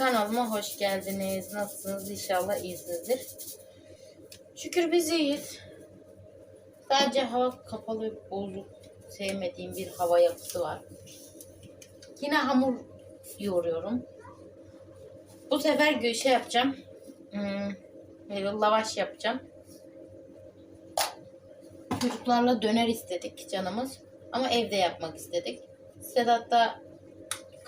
Kanalıma hoş geldiniz. Nasılsınız? İnşallah iyisinizdir. Şükür biz iyiyiz. Sadece hava kapalı bozuk. Sevmediğim bir hava yapısı var. Yine hamur yoğuruyorum. Bu sefer gö- şey yapacağım. Hmm, böyle lavaş yapacağım. Çocuklarla döner istedik canımız. Ama evde yapmak istedik. Sedat da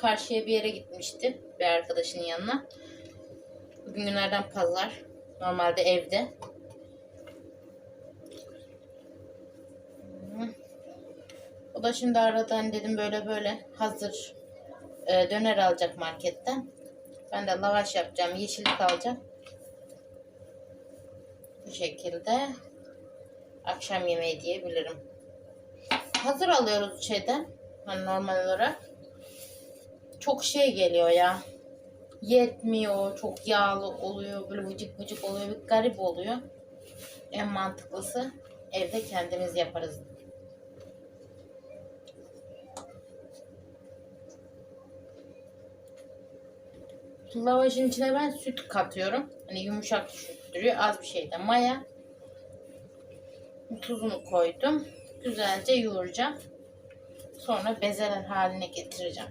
karşıya bir yere gitmişti. Bir arkadaşının yanına. Bugün günlerden pazar. Normalde evde. O da şimdi aradı hani dedim böyle böyle hazır e, döner alacak marketten. Ben de lavaş yapacağım. Yeşillik alacağım. Bu şekilde akşam yemeği diyebilirim. Hazır alıyoruz şeyden. Hani normal olarak. Çok şey geliyor ya. Yetmiyor. Çok yağlı oluyor. Böyle vıcık vıcık oluyor. Bir garip oluyor. En mantıklısı evde kendimiz yaparız. Lavaşın içine ben süt katıyorum. Hani yumuşak düşürttürüyor. Az bir şeyde maya. Tuzunu koydum. Güzelce yoğuracağım. Sonra bezeler haline getireceğim.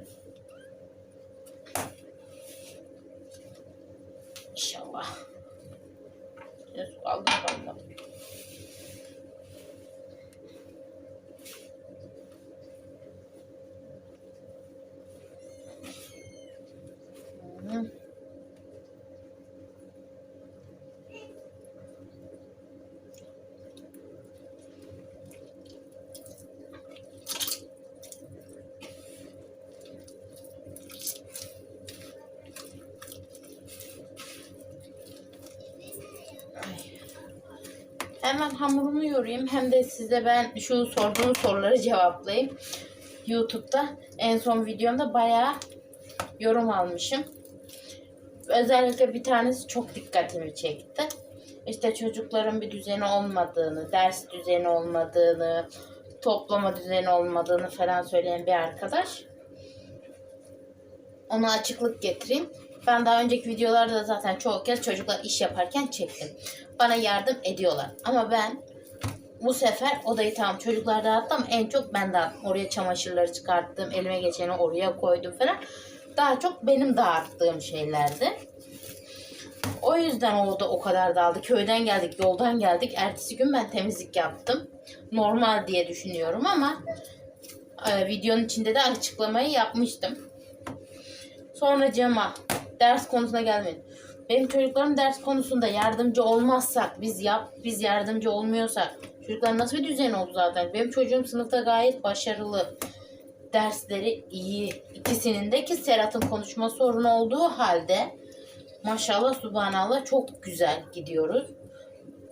İnşallah. Biraz su aldım galiba. Hemen hamurumu yoğurayım. Hem de size ben şu sorduğunuz soruları cevaplayayım. YouTube'da en son videomda bayağı yorum almışım. Özellikle bir tanesi çok dikkatimi çekti. İşte çocukların bir düzeni olmadığını, ders düzeni olmadığını, toplama düzeni olmadığını falan söyleyen bir arkadaş. Ona açıklık getireyim. Ben daha önceki videolarda da zaten çoğu kez çocuklar iş yaparken çektim. Bana yardım ediyorlar. Ama ben bu sefer odayı tamam çocuklar dağıttı ama en çok ben dağıttım. Oraya çamaşırları çıkarttım. Elime geçeni oraya koydum falan. Daha çok benim dağıttığım şeylerdi. O yüzden o oda o kadar dağıldı. Köyden geldik, yoldan geldik. Ertesi gün ben temizlik yaptım. Normal diye düşünüyorum ama e, videonun içinde de açıklamayı yapmıştım. Sonra Cema ders konusuna gelmedi. Benim çocuklarım ders konusunda yardımcı olmazsak, biz yap, biz yardımcı olmuyorsak çocuklar nasıl bir düzen oldu zaten? Benim çocuğum sınıfta gayet başarılı. Dersleri iyi. İkisinin de ki Serhat'ın konuşma sorunu olduğu halde maşallah subhanallah çok güzel gidiyoruz.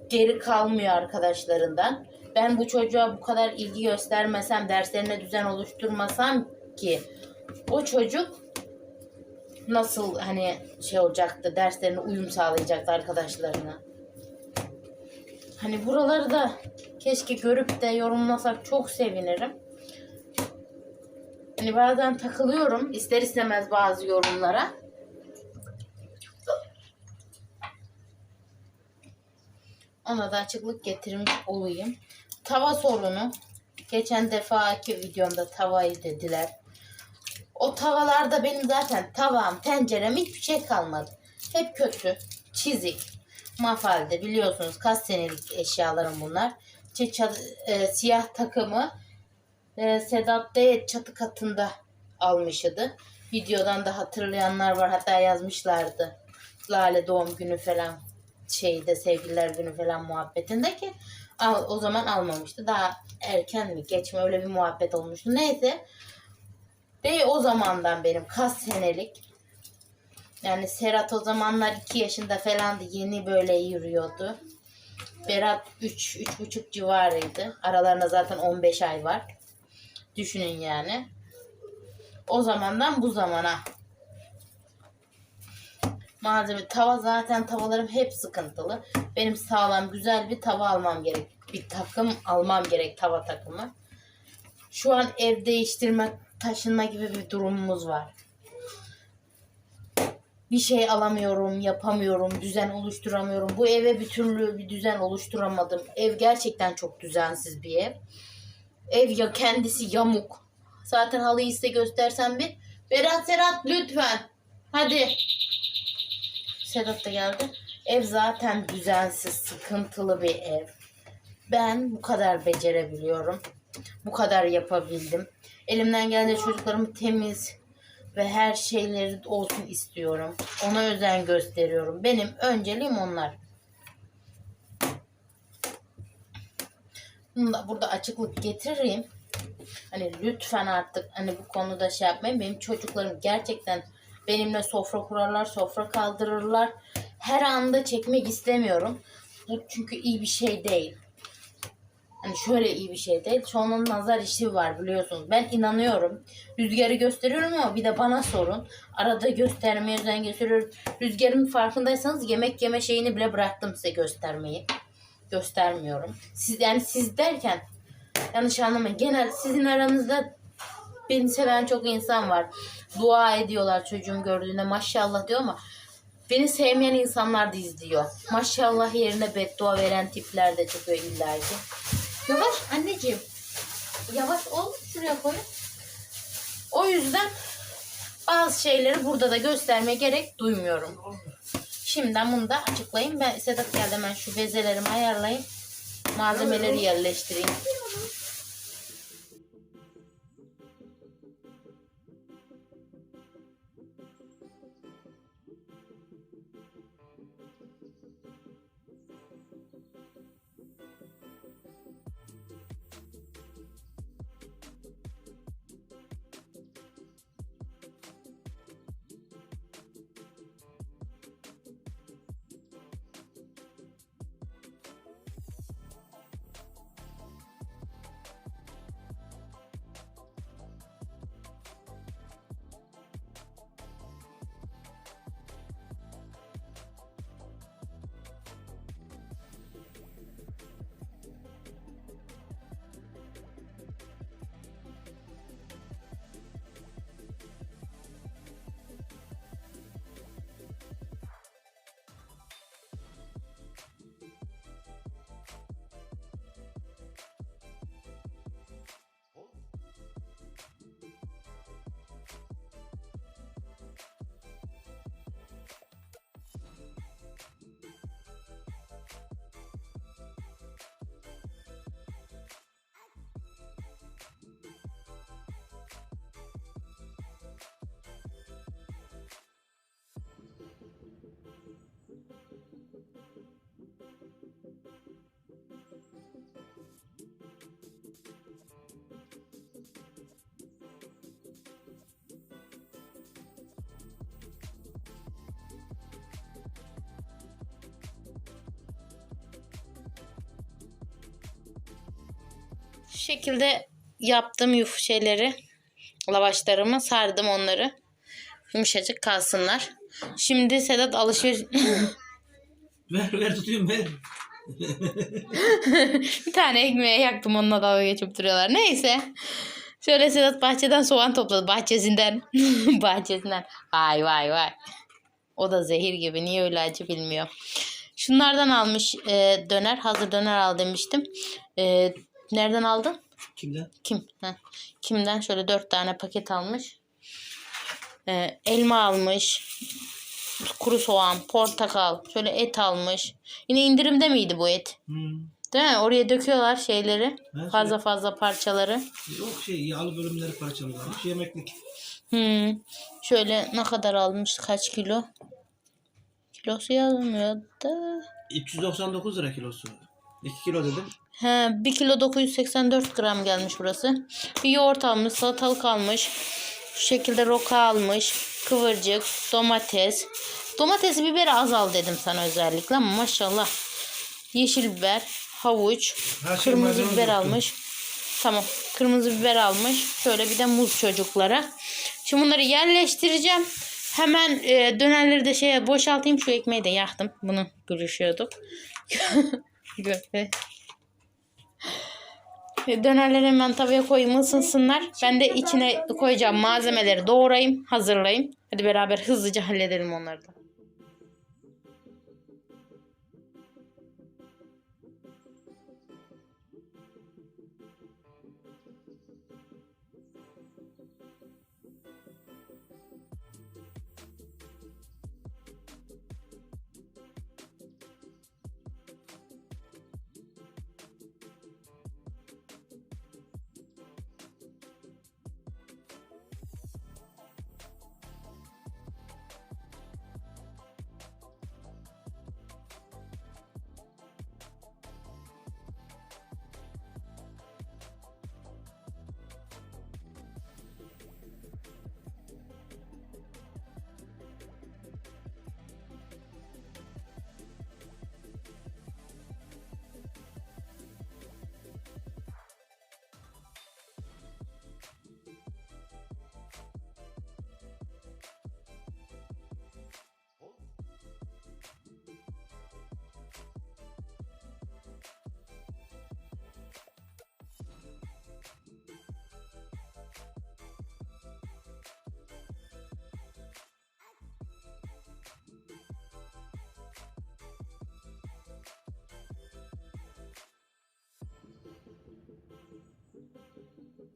Geri kalmıyor arkadaşlarından. Ben bu çocuğa bu kadar ilgi göstermesem, derslerine düzen oluşturmasam ki o çocuk nasıl hani şey olacaktı, derslerine uyum sağlayacaktı arkadaşlarına. Hani buraları da keşke görüp de yorumlasak çok sevinirim. Hani bazen takılıyorum ister istemez bazı yorumlara. Ona da açıklık getirmiş olayım. Tava sorunu. Geçen defaki videomda tavayı dediler. O tavalarda benim zaten tavam, tencerem hiçbir şey kalmadı. Hep kötü, çizik, mafalde biliyorsunuz kaç senelik eşyalarım bunlar. İşte e, siyah takımı e, Sedat Bey çatı katında almışydı. Videodan da hatırlayanlar var hatta yazmışlardı. Lale doğum günü falan şeyde sevgililer günü falan muhabbetinde ki o zaman almamıştı. Daha erken mi geç mi öyle bir muhabbet olmuştu. Neyse. Ve o zamandan benim kaç senelik yani Serhat o zamanlar 2 yaşında falandı. Yeni böyle yürüyordu. Berat 3 üç, buçuk civarıydı. Aralarında zaten 15 ay var. Düşünün yani. O zamandan bu zamana. Malzeme tava zaten tavalarım hep sıkıntılı. Benim sağlam güzel bir tava almam gerek. Bir takım almam gerek tava takımı. Şu an ev değiştirme, taşınma gibi bir durumumuz var. bir şey alamıyorum, yapamıyorum, düzen oluşturamıyorum. Bu eve bir türlü bir düzen oluşturamadım. Ev gerçekten çok düzensiz bir ev. Ev ya kendisi yamuk. Zaten halıyı size göstersem bir. Berat Serhat lütfen. Hadi. Sedat da geldi. Ev zaten düzensiz, sıkıntılı bir ev. Ben bu kadar becerebiliyorum. Bu kadar yapabildim. Elimden geldiğince çocuklarımı temiz ve her şeyleri olsun istiyorum. Ona özen gösteriyorum. Benim önceliğim onlar. Bunu da burada açıklık getireyim. Hani lütfen artık hani bu konuda şey yapmayın. Benim çocuklarım gerçekten benimle sofra kurarlar, sofra kaldırırlar. Her anda çekmek istemiyorum. Bu çünkü iyi bir şey değil. Hani şöyle iyi bir şey değil. Çoğunun nazar işi var biliyorsunuz. Ben inanıyorum. Rüzgarı gösteriyorum ama bir de bana sorun. Arada göstermeye özen gösteriyorum. Rüzgarın farkındaysanız yemek yeme şeyini bile bıraktım size göstermeyi. Göstermiyorum. Siz yani siz derken yanlış anlamayın. Genel sizin aranızda beni seven çok insan var. Dua ediyorlar çocuğum gördüğünde maşallah diyor ama beni sevmeyen insanlar da izliyor. Maşallah yerine beddua veren tipler de çıkıyor illaki. Yavaş anneciğim. Yavaş ol. Şuraya koy. O yüzden bazı şeyleri burada da göstermeye gerek duymuyorum. Şimdiden bunu da açıklayayım. Ben Sedat geldi hemen şu bezelerimi ayarlayayım. Malzemeleri yerleştireyim. Şu şekilde yaptım yuf şeyleri. Lavaşlarımı sardım onları. Yumuşacık kalsınlar. Şimdi Sedat alışveriş... Ver ver tutayım ver. bir tane ekmeğe yaktım onunla dalga geçip duruyorlar. Neyse. Şöyle Sedat bahçeden soğan topladı. Bahçesinden. bahçesinden. Vay vay vay. O da zehir gibi. Niye öyle acı bilmiyor. Şunlardan almış e, döner. Hazır döner al demiştim. E, nereden aldın? Kimden? Kim? Heh. Kimden? Şöyle dört tane paket almış. Ee, elma almış. Kuru soğan, portakal. Şöyle et almış. Yine indirimde miydi bu et? Hmm. Değil mi? Oraya döküyorlar şeyleri. Ben Fazla fazla parçaları. Yok şey yağlı bölümleri parçalanmış yemeklik. Hmm. Şöyle ne kadar almış? Kaç kilo? Kilosu yazmıyor da. 399 lira kilosu. 2 kilo dedim. He, 1 kilo 984 gram gelmiş burası. Bir yoğurt almış, salatalık almış. Şu şekilde roka almış. Kıvırcık, domates. Domatesi biberi az al dedim sana özellikle ama maşallah. Yeşil biber, havuç, Her şey kırmızı biber yoktu. almış. Tamam. Kırmızı biber almış. Şöyle bir de muz çocuklara. Şimdi bunları yerleştireceğim. Hemen e, dönerleri de şeye boşaltayım. Şu ekmeği de yaktım. Bunu görüşüyorduk. Gö- Dönerleri hemen tavaya koyayım ısınsınlar. Ben de içine koyacağım malzemeleri doğrayayım, hazırlayayım. Hadi beraber hızlıca halledelim onları da.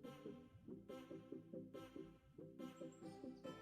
Thank you.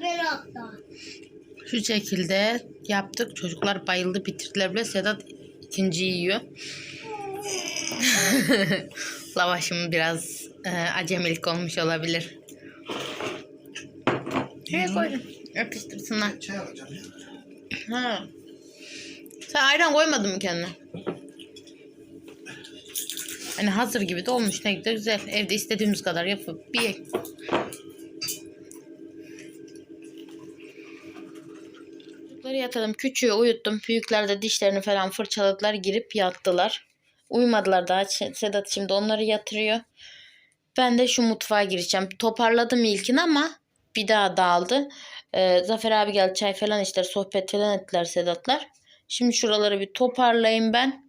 Beri hatta. Şu şekilde yaptık. Çocuklar bayıldı bitirdiler bile. Sedat ikinci yiyor. Lavaşım biraz e, acemilik olmuş olabilir. Şuraya koydum. Yapıştırsınlar. Çay alacağım ya. Ha. Sen ayran koymadın mı kendine? Hani hazır gibi de olmuş. Ne güzel. Evde istediğimiz kadar yapıp bir yatalım. Küçüğü uyuttum. Büyükler de dişlerini falan fırçaladılar. Girip yattılar. Uyumadılar daha. Sedat şimdi onları yatırıyor. Ben de şu mutfağa gireceğim. Toparladım ilkini ama bir daha dağıldı. Ee, Zafer abi geldi çay falan içtiler. Sohbet falan ettiler Sedatlar. Şimdi şuraları bir toparlayayım ben.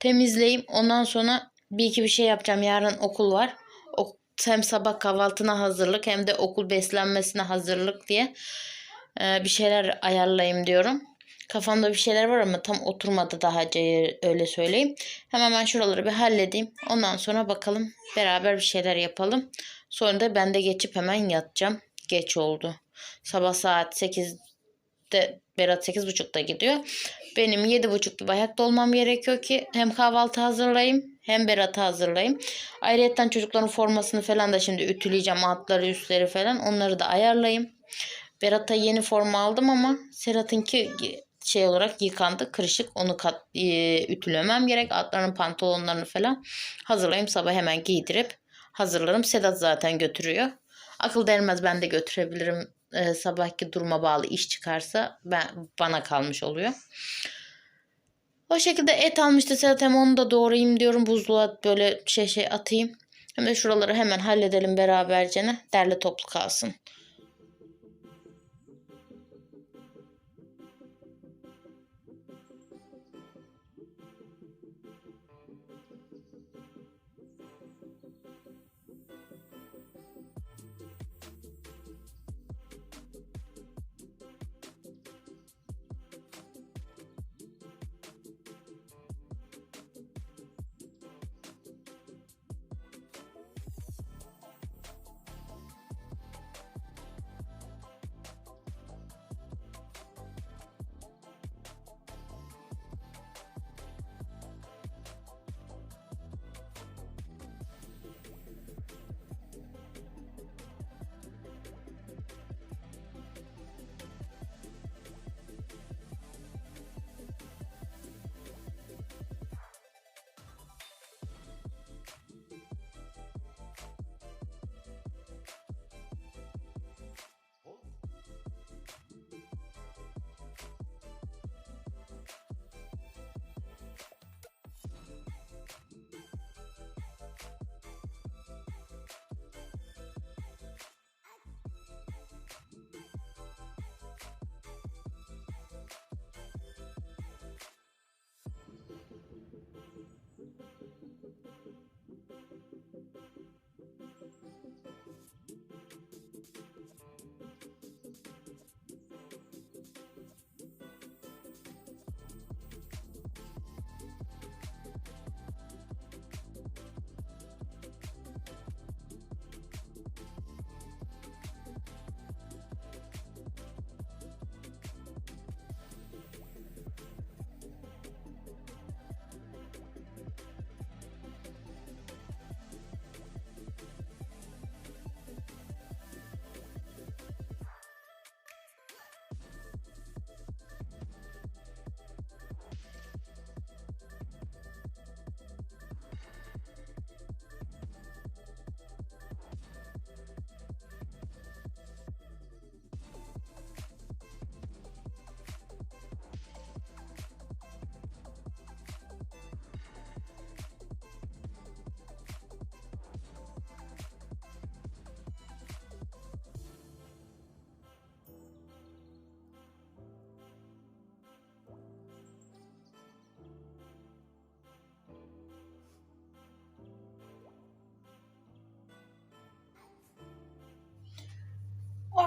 Temizleyeyim. Ondan sonra bir iki bir şey yapacağım. Yarın okul var. O, hem sabah kahvaltına hazırlık hem de okul beslenmesine hazırlık diye e, bir şeyler ayarlayayım diyorum. Kafamda bir şeyler var ama tam oturmadı daha öyle söyleyeyim. Hemen ben şuraları bir halledeyim. Ondan sonra bakalım beraber bir şeyler yapalım. Sonra da ben de geçip hemen yatacağım. Geç oldu. Sabah saat 8'de Berat 8.30'da gidiyor. Benim 7.30 gibi ayakta olmam gerekiyor ki hem kahvaltı hazırlayayım hem Berat'ı hazırlayayım. Ayrıca çocukların formasını falan da şimdi ütüleyeceğim. Altları üstleri falan onları da ayarlayayım. Berat'a yeni forma aldım ama Serhat'ınki şey olarak yıkandı. Kırışık. Onu kat, e, ütülemem gerek. Altlarının pantolonlarını falan hazırlayayım. Sabah hemen giydirip hazırlarım. Sedat zaten götürüyor. Akıl dermez ben de götürebilirim. E, sabahki duruma bağlı iş çıkarsa ben bana kalmış oluyor. O şekilde et almıştı Sedat hem onu da doğrayayım diyorum. Buzluğa böyle şey şey atayım. Hem de şuraları hemen halledelim beraberce. Derli toplu kalsın.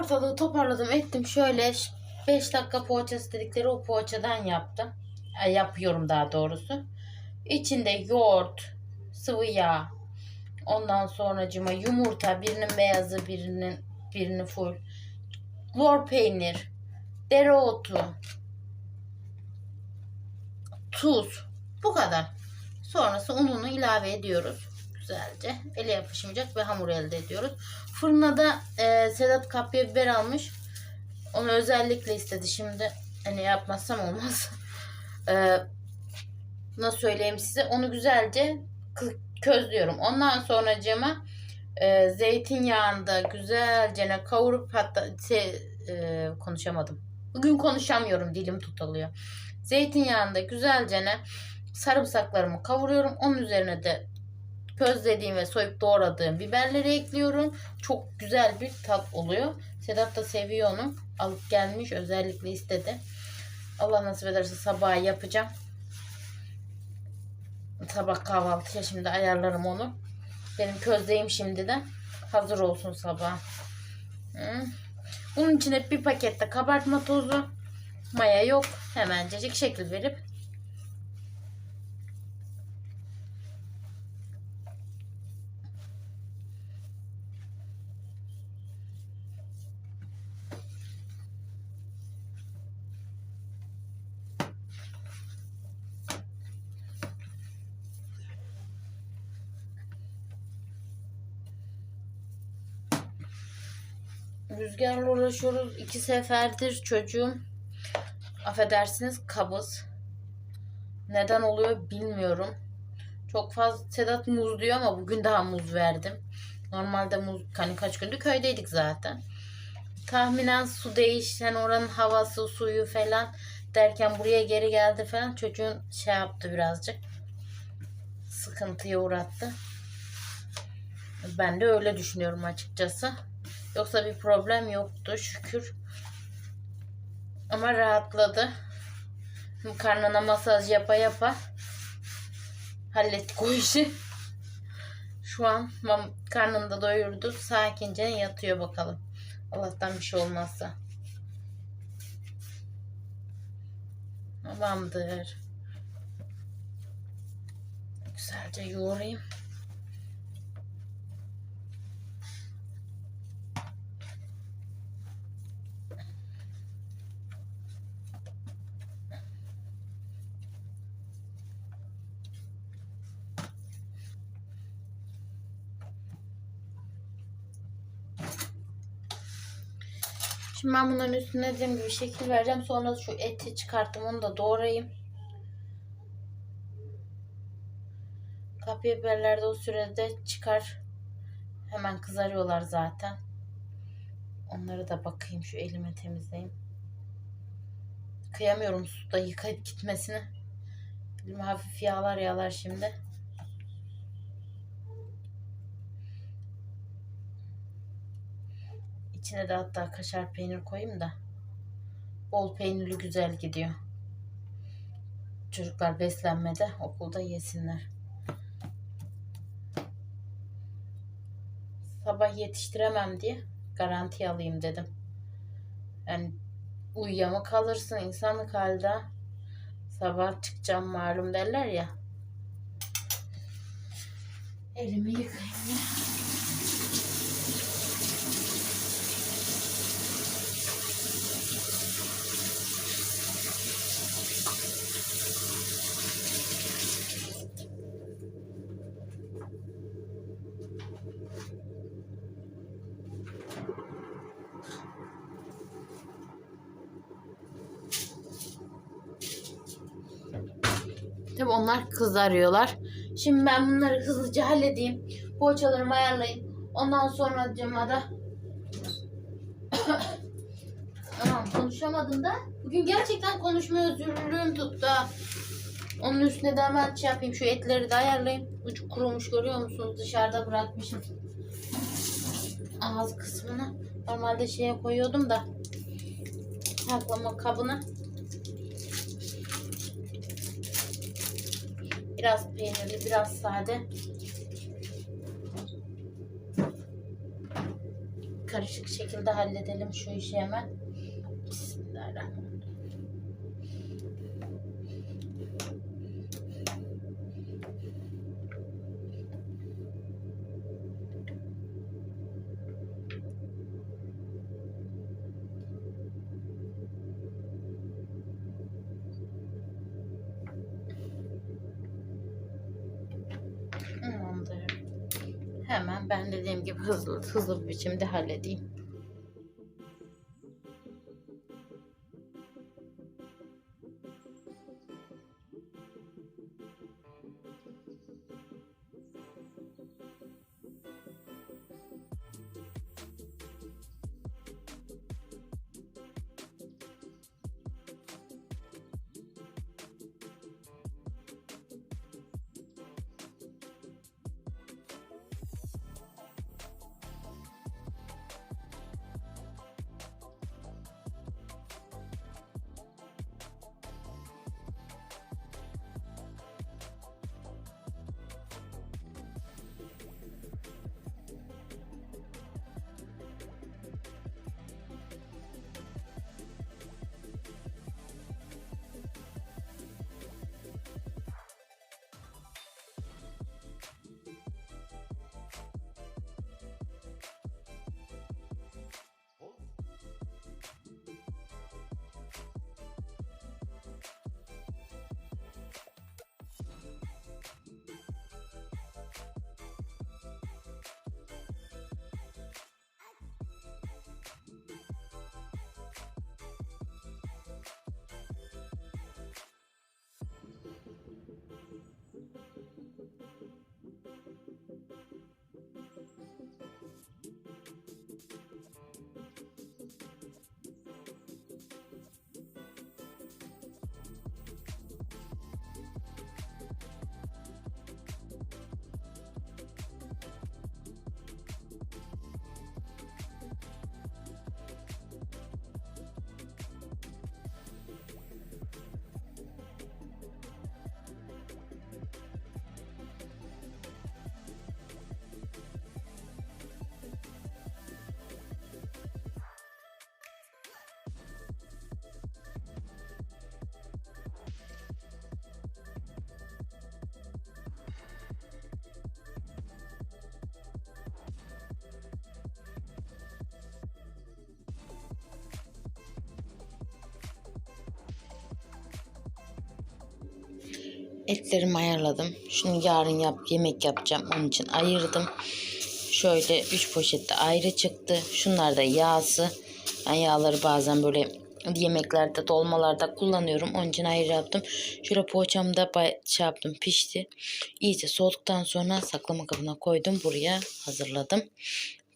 Ortalığı toparladım ettim şöyle 5 dakika poğaçası dedikleri o poğaçadan yaptım. E, yapıyorum daha doğrusu. İçinde yoğurt, sıvı yağ, ondan sonracıma yumurta, birinin beyazı, birinin birini full, lor peynir, dereotu, tuz. Bu kadar. Sonrası ununu ilave ediyoruz. Güzelce. Ele yapışmayacak ve hamur elde ediyoruz. Fırına da e, Sedat kapya biber almış. Onu özellikle istedi. Şimdi hani yapmazsam olmaz. e, nasıl söyleyeyim size? Onu güzelce közlüyorum. Ondan sonra cama e, zeytinyağında güzelce kavurup hatta se- e, konuşamadım. Bugün konuşamıyorum. Dilim tutuluyor. Zeytinyağında güzelce sarımsaklarımı kavuruyorum. Onun üzerine de közlediğim ve soyup doğradığım biberleri ekliyorum. Çok güzel bir tat oluyor. Sedat da seviyor onu. Alıp gelmiş özellikle istedi. Allah nasip ederse sabah yapacağım. Sabah kahvaltıya şimdi ayarlarım onu. Benim közleyim şimdiden. Hazır olsun sabah. Bunun içine bir pakette kabartma tozu. Maya yok. Hemencecik şekil verip Rüzgarla uğraşıyoruz. İki seferdir çocuğum affedersiniz kabız. Neden oluyor bilmiyorum. Çok fazla Sedat muz diyor ama bugün daha muz verdim. Normalde muz hani kaç gündür köydeydik zaten. Tahminen su değişen oranın havası suyu falan derken buraya geri geldi falan çocuğun şey yaptı birazcık. Sıkıntıya uğrattı. Ben de öyle düşünüyorum açıkçası. Yoksa bir problem yoktu şükür. Ama rahatladı. Karnına masaj yapa yapa hallettik o işi. Şu an mam karnını da doyurdu. Sakince yatıyor bakalım. Allah'tan bir şey olmazsa. Tamamdır. Güzelce yoğurayım. Şimdi ben bunların üstüne dediğim gibi şekil vereceğim. Sonra şu eti çıkarttım onu da doğrayayım. Kapya biberler de o sürede çıkar. Hemen kızarıyorlar zaten. Onları da bakayım şu elime temizleyeyim. Kıyamıyorum suda yıkayıp gitmesine. Elime hafif yağlar yağlar şimdi. İçine de hatta kaşar peynir koyayım da. Bol peynirli güzel gidiyor. Çocuklar beslenmede okulda yesinler. Sabah yetiştiremem diye garanti alayım dedim. Yani uyuyama kalırsın insanlık halde. Sabah çıkacağım malum derler ya. Elimi yıkayayım ya. Tabii onlar kızarıyorlar. Şimdi ben bunları hızlıca halledeyim. Poğaçalarımı ayarlayayım. Ondan sonra da Tamam konuşamadım da. Bugün gerçekten konuşma özürlülüğüm tuttu. Onun üstüne de hemen şey yapayım. Şu etleri de ayarlayayım. Ucu kurumuş görüyor musunuz? Dışarıda bırakmışım. Ağız kısmını. Normalde şeye koyuyordum da. Saklama kabına. Biraz peynirli, biraz sade. karışık şekilde halledelim şu işi hemen. Hızlı hızlı bir biçimde halledeyim. Etlerimi ayarladım. Şunu yarın yap yemek yapacağım. Onun için ayırdım. Şöyle 3 poşette ayrı çıktı. Şunlar da yağsı. Ben yağları bazen böyle yemeklerde, dolmalarda kullanıyorum. Onun için ayrı yaptım. Şöyle poğaçamda bay- şey yaptım, pişti. İyice soğuduktan sonra saklama kabına koydum. Buraya hazırladım.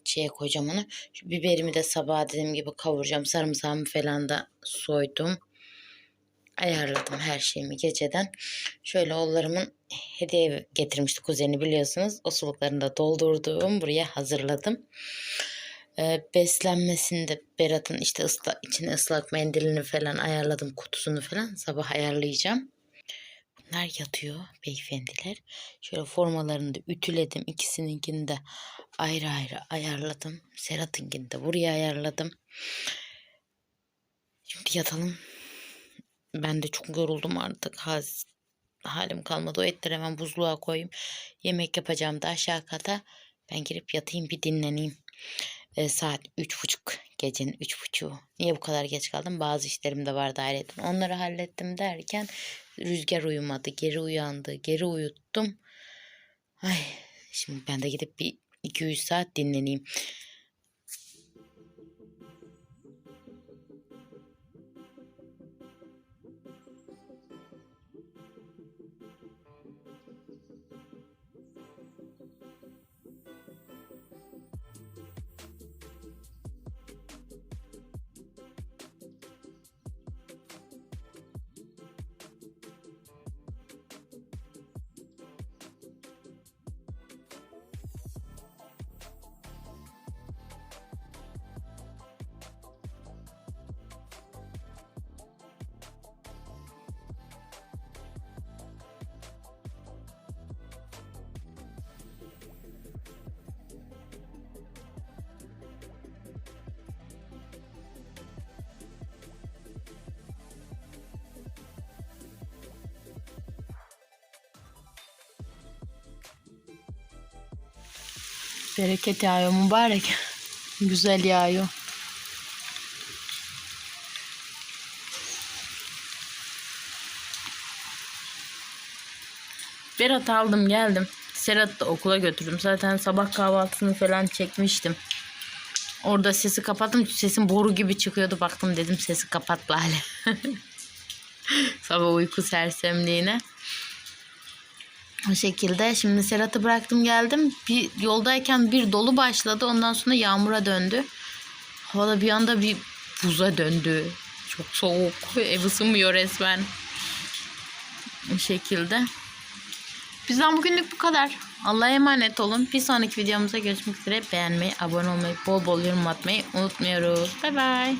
Şeye koyacağım onu. Şu biberimi de sabah dediğim gibi kavuracağım. Sarımsağımı falan da soydum ayarladım her şeyimi geceden. Şöyle oğullarımın hediye getirmişti kuzeni biliyorsunuz. O suluklarını da doldurduğum buraya hazırladım. Ee, beslenmesinde Berat'ın işte ısla, içine ıslak mendilini falan ayarladım kutusunu falan sabah ayarlayacağım. Bunlar yatıyor beyefendiler. Şöyle formalarını da ütüledim. İkisininkini de ayrı ayrı ayarladım. Serhat'ınkini de buraya ayarladım. Şimdi yatalım. Ben de çok yoruldum artık. Haz, halim kalmadı. O etleri hemen buzluğa koyayım. Yemek yapacağım da aşağı kata. Ben girip yatayım bir dinleneyim. Ee, saat üç buçuk. Gecenin üç buçuğu. Niye bu kadar geç kaldım? Bazı işlerim de vardı ayrıca. Onları hallettim derken rüzgar uyumadı. Geri uyandı. Geri uyuttum. Ay, şimdi ben de gidip bir 2-3 saat dinleneyim. Bereket yağıyor mübarek. Güzel yağıyor. Berat aldım geldim. Serhat'ı da okula götürdüm. Zaten sabah kahvaltısını falan çekmiştim. Orada sesi kapattım. Sesim boru gibi çıkıyordu. Baktım dedim sesi kapat bari. sabah uyku sersemliğine. O şekilde şimdi Serhat'ı bıraktım geldim. Bir yoldayken bir dolu başladı. Ondan sonra yağmura döndü. Havada bir anda bir buza döndü. Çok soğuk. Ev ısınmıyor resmen. Bu şekilde. Bizden bugünlük bu kadar. Allah'a emanet olun. Bir sonraki videomuza görüşmek üzere. Beğenmeyi, abone olmayı, bol bol yorum atmayı unutmuyoruz. Bay bay.